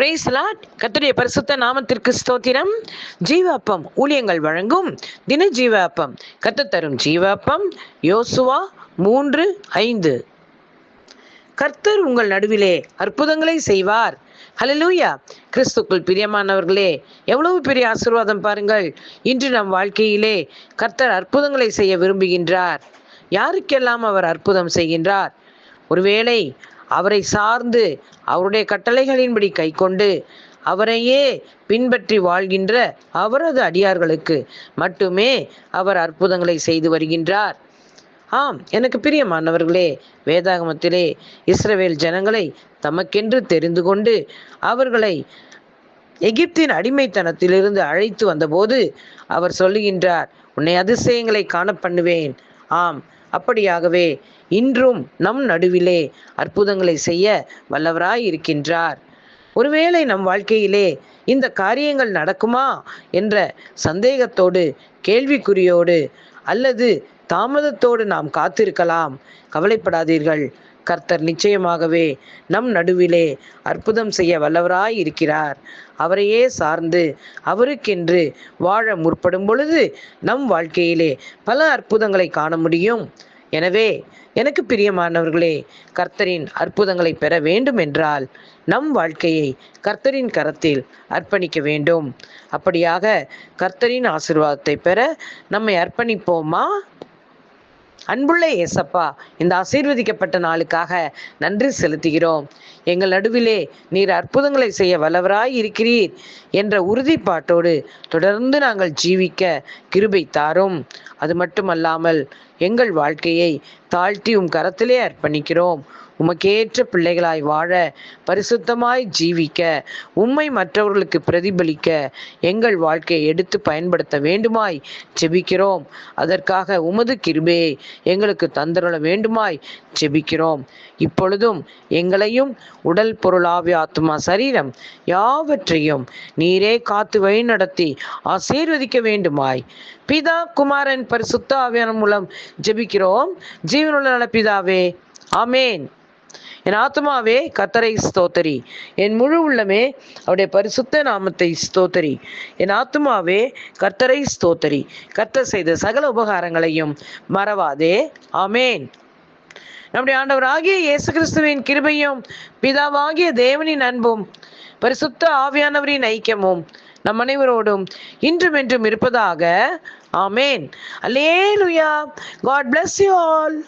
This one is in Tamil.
பிரேஸ் லாட் கத்துடைய பரிசுத்த நாமத்திற்கு ஸ்தோத்திரம். ஜீவாப்பம் ஊழியங்கள் வழங்கும் தின ஜீவாப்பம். கத்துத்தரும் ஜீவாப்பம். யோசுவா மூன்று ஐந்து. கர்த்தர் உங்கள் நடுவிலே அற்புதங்களை செய்வார். ஹலலூயா கிறிஸ்துக்குள் பிரியமானவர்களே எவ்வளவு பெரிய ஆசீர்வாதம் பாருங்கள். இன்று நம் வாழ்க்கையிலே கர்த்தர் அற்புதங்களை செய்ய விரும்புகின்றார். யாருக்கெல்லாம் அவர் அற்புதம் செய்கின்றார்? ஒருவேளை அவரை சார்ந்து அவருடைய கட்டளைகளின்படி கைக்கொண்டு அவரையே பின்பற்றி வாழ்கின்ற அவரது அடியார்களுக்கு மட்டுமே அவர் அற்புதங்களை செய்து வருகின்றார். ஆம் எனக்கு பிரியமானவர்களே வேதாகமத்திலே இஸ்ரவேல் ஜனங்களை தமக்கென்று தெரிந்து கொண்டு அவர்களை எகிப்தின் அடிமைத்தனத்திலிருந்து அழைத்து வந்தபோது அவர் சொல்லுகின்றார் உன்னை அதிசயங்களை காண பண்ணுவேன். ஆம் அப்படியாகவே இன்றும் நம் நடுவிலே அற்புதங்களை செய்ய வல்லவராய் இருக்கின்றார். ஒருவேளை நம் வாழ்க்கையிலே இந்த காரியங்கள் நடக்குமா என்ற சந்தேகத்தோடு கேள்விக்குறியோடு அல்லது தாமதத்தோடு நாம் காத்திருக்கலாம். கவலைப்படாதீர்கள். கர்த்தர் நிச்சயமாகவே நம் நடுவிலே அற்புதம் செய்ய வல்லவராய் இருக்கிறார் அவரையே சார்ந்து அவருக்கென்று வாழ முற்படும் பொழுது நம் வாழ்க்கையிலே பல அற்புதங்களை காண முடியும். எனவே எனக்கு பிரியமானவர்களே கர்த்தரின் அற்புதங்களை பெற வேண்டும் என்றால் நம் வாழ்க்கையை கர்த்தரின் கரத்தில் அர்ப்பணிக்க வேண்டும். அப்படியாக கர்த்தரின் ஆசிர்வாதத்தை பெற நம்மை அர்ப்பணிப்போமா? அன்புள்ள ஏசப்பா இந்த ஆசீர்வதிக்கப்பட்ட நாளுக்காக நன்றி செலுத்துகிறோம். எங்கள் நடுவிலே நீர் அற்புதங்களை செய்ய வல்லவராய் இருக்கிறீர் என்ற உறுதிப்பாட்டோடு தொடர்ந்து நாங்கள் ஜீவிக்க கிருபை தாரும். அது மட்டுமல்லாமல் எங்கள் வாழ்க்கையை தாழ்த்தி உம் கரத்திலே அர்ப்பணிக்கிறோம். உமக்கேற்ற பிள்ளைகளாய் வாழ பரிசுத்தமாய் ஜீவிக்க உம்மை மற்றவர்களுக்கு பிரதிபலிக்க எங்கள் வாழ்க்கையை எடுத்து பயன்படுத்த வேண்டுமாய் ஜெபிக்கிறோம். அதற்காக உமது கிருபையை எங்களுக்கு தந்தருள வேண்டுமாய் ஜெபிக்கிறோம். இப்பொழுதும் எங்களையும் உடல் பொருளாவிய ஆத்மா சரீரம் யாவற்றையும் நீரே காத்து வழி நடத்தி ஆசீர்வதிக்க வேண்டுமாய். பிதா குமாரன் பரிசுத்த ஆவியான மூலம் ஜெபிக்கிறோம். ஜீவனுள்ள நல பிதாவே ஆமேன். என் ஆத்மாவே கத்தரை ஸ்தோத்தரி. என் முழு உள்ளமே அவருடைய பரிசுத்த நாமத்தை ஸ்தோத்தரி. என் ஆத்மாவே கர்த்தரை ஸ்தோத்தரி. கர்த்தர் செய்த சகல உபகாரங்களையும் மறவாதே. ஆமேன். நம்முடைய ஆண்டவராகிய இயேசு கிறிஸ்துவின் கிருபையும் பிதாவாகிய தேவனின் அன்பும் பரிசுத்த ஆவியானவரின் ஐக்கியமும் நம் அனைவரோடும் இன்றும் என்றும் இருப்பதாக. ஆமேன். அல்லேலுயா. God bless you all